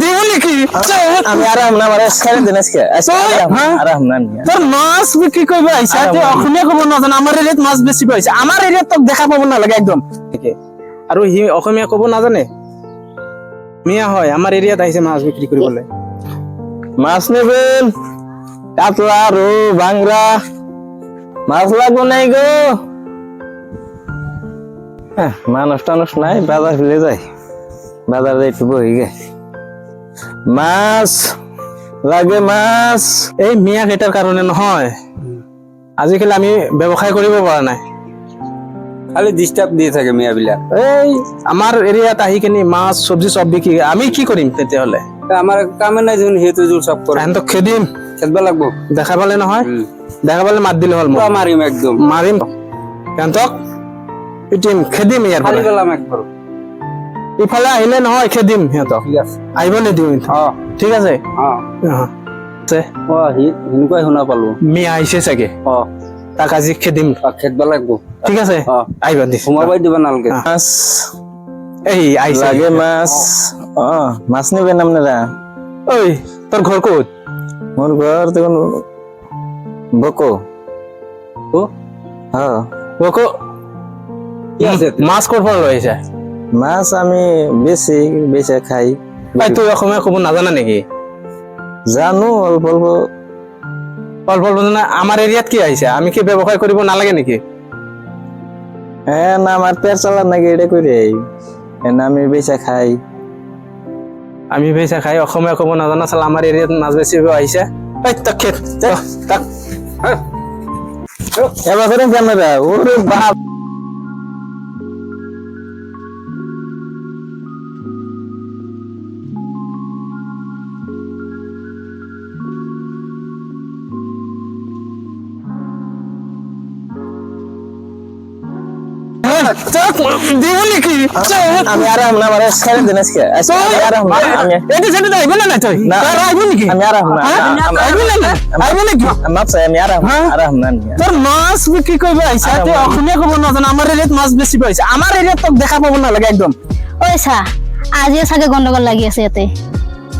দেব নাকি? আমি আরাম না আমার ছেড়ে দিন আজকে। আজকে আরাম হ্যাঁ? না তোর মাছ বিক্রি করবে আইসা আরে তুই আমার- অসমীয়া কব নাজান আমার এরিয়াত মাছ বেশি পাইছে। আমার এরিয়াত তোক দেখা পাব নালাগে একদম। আৰু সি অসমীয়া কব নাজানে মিয়া হয় আমাৰ এৰিয়াত আহিছে মাছ বিক্ৰী কৰিবলৈ। মাছ নেবেন? কাতলা রো বাংরা মাছ লাগবো নাই গো। হ্যাঁ, মানুষ টানুষ নাই বাজার ফিরে যায় বাজার যাইতে বহি গে মাছ লাগে মাছ। এই মিয়া কেইটাৰ কাৰণে নহয়। আজিকালি আমি ব্যৱসায় কৰিব পৰা নাই। খালি ডিস্টার্ব দিয়ে থাকে মেয়া বিলাক এই আমাৰ এৰিয়াত আহি কিনি মাছ চব্জি চব বিক্ৰী আমি কি কৰিম তেতিয়াহ'লে? আমার কামে নাই যখন হেতু জোর সব করে তাহাঁতক খেদিম। খেলবা লাগবো। দেখা পালে নহয়। দেখা পালে মাত দিলে হ'ল পুরা মারিম একদম। মাৰিম। সিহঁতক পিটিম খেদিম ইয়াৰ খালি ইফালে আহিলে নহয় খেদিম সিহঁতক। আহিব নিদিওঁ অ। ঠিক আছে? অ। অ। সেনেকুৱাই শুনা পালো। মিয়া আহিছে চাগে? অ। তাক আজি খেদিম। অ, খেদবা লাগবো। ঠিক আছে? অ। আহিবা সোমাবাই দিবা নালগে। অ। মাছ। এই আহিছে। লাগে মাছ। ও মাছ নেবেন আপনারা ঐ তোৰ ঘৰ ক'ত? মোর ঘর দেখুন বকো। ও হ্যাঁ বকো মাছ লৈ আহিছা? মাছ আমি বেশি বেচে খাই। তুই অসমীয়া ক'ব নাজানা নেকি? জানো অল্প অল্প। অল্প অল্প জানা আমাৰ এৰিয়াত কি আহিছে? আমি কি ব্যৱসায় কৰিব নালাগে নেকি? হ্যাঁ না আমার পেট চালার নাকি এটা করে আমি বেচা খাই। আমি বেচা খাই অসমীয়া ক'ব নাজানা চালা আমাৰ এৰিয়াত মাছ বেচিব আহিছে? তাক খেদ তাক এবার করেন ক্যামেরা ওরে বাপ। দিব নেকি আমি আরাম না আমার ছেড়ে দিন আজকে আজকে না আমি এইটো চেইটো আহিব নে নাই তই? না। তই আহিব আমি আরাম না হা? আমি- আহিব নে নাই আহিব নেকি? মাপ চাই আমি আরাম হা? না নিয়া। তোৰ মাছ কৰিব আহিছা আৰে তুই অসমীয়া ক'ব নাজানা আমাৰ এৰিয়াত মাছ বেছি পাইছে আমাৰ এৰিয়াত তোক দেখা পাব নালাগে একদম। ঐ চা আজিও চাগে গন্ডগোল লাগি আছে ইয়াতে।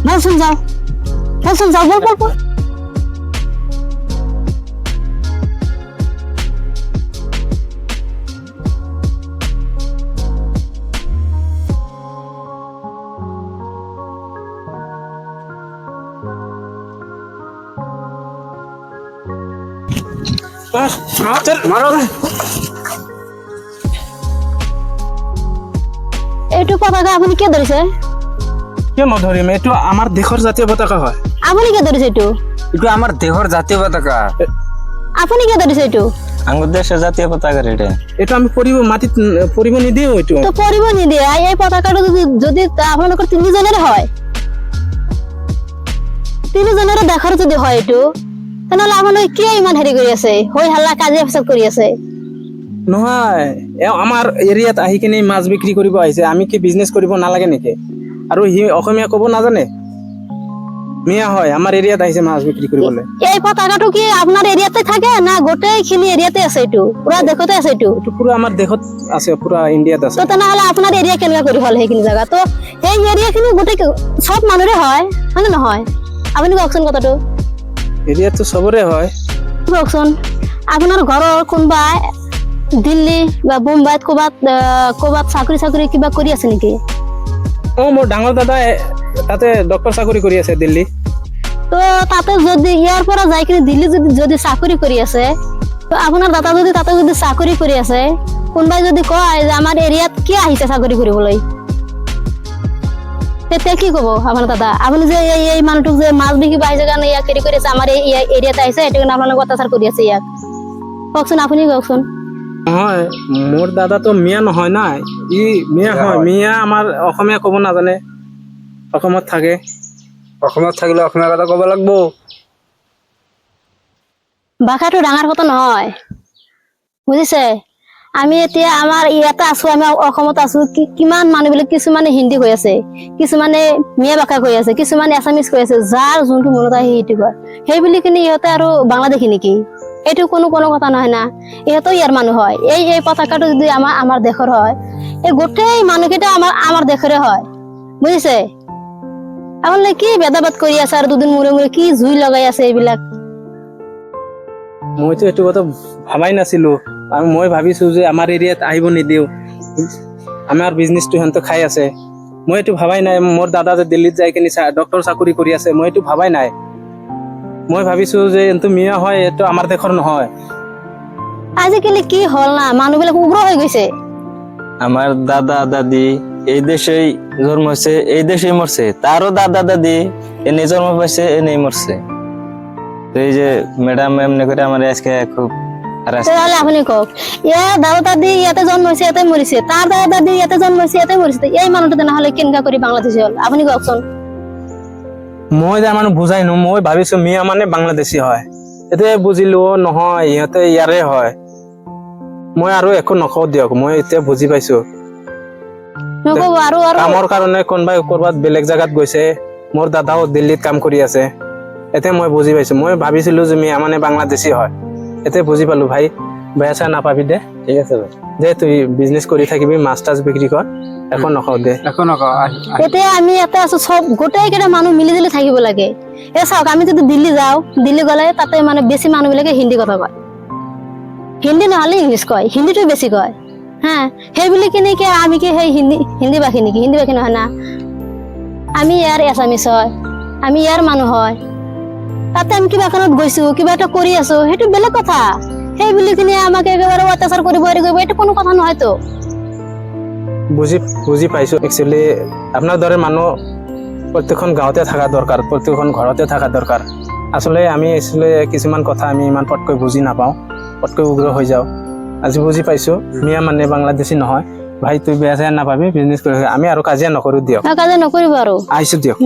বলচোন যাও। বলচোন যাও বল বল। এইটো পতাকা আপুনি কিয় ধৰিছে? কিয় নধৰিম? এইটো আমাৰ দেশৰ জাতীয় পতাকা হয়। আপুনি কিয় ধৰিছে এইটো? এটা আমার দেহর জাতীয় পতাকা। আপুনি কিয় ধৰিছে এইটো? আঙ্গুর দেশের জাতীয় পতাকা এটা এইটো আমি পৰিব মাটিত উম, পৰিব নিদিওঁ এইটো। তো পৰিব নিদিয়ে এই পতাকাটো যদি যদি আপোনালোকৰ তিনিজনেৰে হয়। তিনিজনেৰে দেশৰ যদি হয় এইটো। তেনেহ'লে আপোনালোকে কিয় ইমান হেৰি কৰি আছে? হৈ হাল্লা কাজিয়া ফেচাদ কৰি আছে। নহয় আমাৰ এৰিয়াত আহি কিনে মাছ বিক্ৰী কৰিব আহিছে। আমি কি বিজনেছ কৰিব নালাগে নেকি? আৰু সি অসমীয়া ক'ব নাজানে? মিয়া হয় আমাৰ এৰিয়াত আহিছে মাছ বিক্ৰী কৰিবলৈ। এই পতাকাটো কি? আপোনাৰ এৰিয়াতে থাকে না গোটেইখিনি এৰিয়াতে আছে এইটো? পুৰা দেশতে আছে এইটো? পুৰা আমাৰ দেশত আছে পুৰা ইণ্ডিয়াত আছে। তেনেহ'লে আপোনাৰ এৰিয়া কেনেকুৱা কৰি হ'ল সেইখিনি জেগা? তো সেই এৰিয়াখিনি গোটেই চব মানুহৰে হয় হয়নে নহয়? আপুনি কওকচোন কথাটো। এৰিয়াততো চবৰে হয়। কওকচোন আপোনাৰ ঘৰৰ কোনোবাই দিল্লী বা বোম্বাইত ক'ৰবাত ক'ৰবাত চাকৰি চাকৰি কিবা কৰি আছে নেকি? অঁ মোৰ ডাঙৰ দাদাই তাতে ডক্টৰ চাকৰি কৰি আছে দিল্লী। তো তাতে যদি ইয়াৰ পৰা যাই কিনে দিল্লী যদি যদি চাকৰি কৰি আছে তো আপোনাৰ দাদা যদি তাতে যদি চাকৰি কৰি আছে কোনোবাই যদি কয় যে আমাৰ এৰিয়াত কিয় আহিছে চাকৰি কৰিবলৈ? তেতিয়া কি ক'ব? আপোনাৰ দাদা আপুনি যে এই এই মানুহটোক যে মাছ বিকিব আহিছে কাৰণে ইয়াক হেৰি কৰি আছে আমাৰ এই এই এৰিয়াত আহিছে সেইটো কাৰণে আপোনালোক অত্যাচাৰ কৰি আছে ইয়াক। কওকচোন আপুনি কওকচোন। নহয় মোৰ দাদাটো মিয়া নহয় না ই মিয়া হয় মিয়া আমাৰ অসমীয়া ক'ব নাজানে অসমত থাকে। অসমত থাকিলে অসমীয়া কথা কব লাগবো। ভাষাটো ডাঙৰ কথা নহয়। বুজিছে? আমি এতিয়া আমাৰ ইয়াতে আছো, আমি অসমত আছো। কিমান মানুহবিলাক কিছুমানে হিন্দী কৈ আছে, কিছুমানে মিয়া ভাষা কৈ আছে, কিছুমানে এছামিজ কৈ আছে, যাৰ যোনটো মনত আহে সেইটো কয়। সেই বুলি কিনে ইহঁতে আৰু বাংলাদেশী নেকি? এইটো কোনো কোনো কথা নহয় না। ইহঁতেও ইয়াৰ মানুহ হয়। এই এই পতাকাটো যদি আমাৰ আমাৰ দেশৰ হয়, এই গোটেই মানুহকেইটা আমাৰ আমাৰ দেশৰে হয়। বুজিছে? আপোনালোকে কি ভেদাভেদ কৰি আছে আৰু দুদিন মূৰে মূৰে, কি জুই লগাই আছে এইবিলাক? মইতো এইটো কথা ভাবাই নাছিলো। মই ভাবিছো যে আমাৰ এৰিয়াত আহিব নিদিওঁ। আমাৰ বিজনেছটো সিহঁতে খাই আছে। মই এইটো ভাবাই নাই মোৰ দাদা যে দিল্লীত যাই কিনে ডক্টৰ চাকৰি কৰি আছে মই এইটো ভাবাই নাই। মই ভাবিছো যে এইটো মিয়া হয় এইটো আমাৰ দেশৰ নহয়। আজিকালি কি হ'ল না মানুহবিলাক উগ্ৰ হৈ গৈছে। আমার দাদা দাদি এই দেশেই জন্ম হয়েছে এই দেশেই মরছে তারও দাদা দাদি এনে জন্ম পাইছে এনেই মরছে তো এই যে ম্যাডাম এমনি করে আমার আজকে খুব harass তেতিয়াহ'লে আপুনি কওক দাদা দাদি ইয়াতে জন্ম হৈছে ইয়াতে মৰিছে তাৰ দাদা দাদি ইয়াতে জন্ম হৈছে ইয়াতে মৰিছে এই মানুহটো তেনেহ'লে কেনেকা কৰি বাংলাদেশী হ'ল? আপুনি কওকচোন। মই যে মানে বুজাই নো মই ভাবিছো মিয়া মানে বাংলাদেশী হয়। এতিয়া বুজিলো নহয় ইহঁতে ইয়াৰে হয়। মই আৰু একো নকওঁ দিয়ক মই এতিয়া বুজি পাইছো। কামৰ কাৰণে কোনোবাই কৰবাত বেলেগ জাগাত গৈছে মোৰ দাদাও দিল্লীত কাম কৰি আছে। এতিয়া মই বুজি পাইছো মই ভাবিছিলো যে মিয়া মানে বাংলাদেশী হয়। এতিয়া বুজি পালো ভাই বেয়া চেয়া নাপাবি দে। ঠিক আছে ভাই। দে তুই বিজনেছ কৰি থাকিবি মাছ টাছ বিক্ৰী কৰ একো নকওঁ দে। একো নকওঁ এতিয়া আমি ইয়াতে আছো চব গোটেইকেইটা মানুহ মিলি জুলি থাকিব লাগে। এই চাওক আমি যদি দিল্লী যাওঁ দিল্লী গ'লে তাতে মানে বেছি মানুহবিলাকে হিন্দী কথা কয়। হিন্দী নহ'লে ইংলিছ কয় হিন্দীটো বেছি কয়। হা সেই বুলি কিনে কি আমি কি সেই হিন্দী হিন্দী ভাষী নেকি? হিন্দী ভাষী নহয় না। আমি ইয়াৰ এছামিছ হয় আমি ইয়াৰ মানুহ হয়। তাতে আমি কিবা কাৰণত গৈছো কিবা এটা কৰি আছো সেইটো বেলেগ কথা। সেই বুলি কিনে আমাক একেবাৰে অত্যাচাৰ কৰিব হেৰি কৰিব এইটো কোনো কথা নহয়তো। বুজি বুজি পাইছো একচুৱেলি আপোনাৰ দৰে মানুহ প্ৰত্যেকখন গাঁৱতে থকা দৰকাৰ প্ৰত্যেকখন ঘৰতে থকা দৰকাৰ। আচলতে আমি আচলতে কিছুমান কথা আমি ইমান পটকৈ বুজি নাপাওঁ পটকৈ উগ্ৰ হৈ যাওঁ। আজি বুজি পাইছো মিয়া মানে বাংলাদেশী নহয়। ভাই তুই বেয়া চেয়া নাপাবি বিজনেছ কৰি আমি আৰু কাজিয়া নকৰো দিয়ক। কাজে নকৰিব আৰু। আহিছো দিয়ক।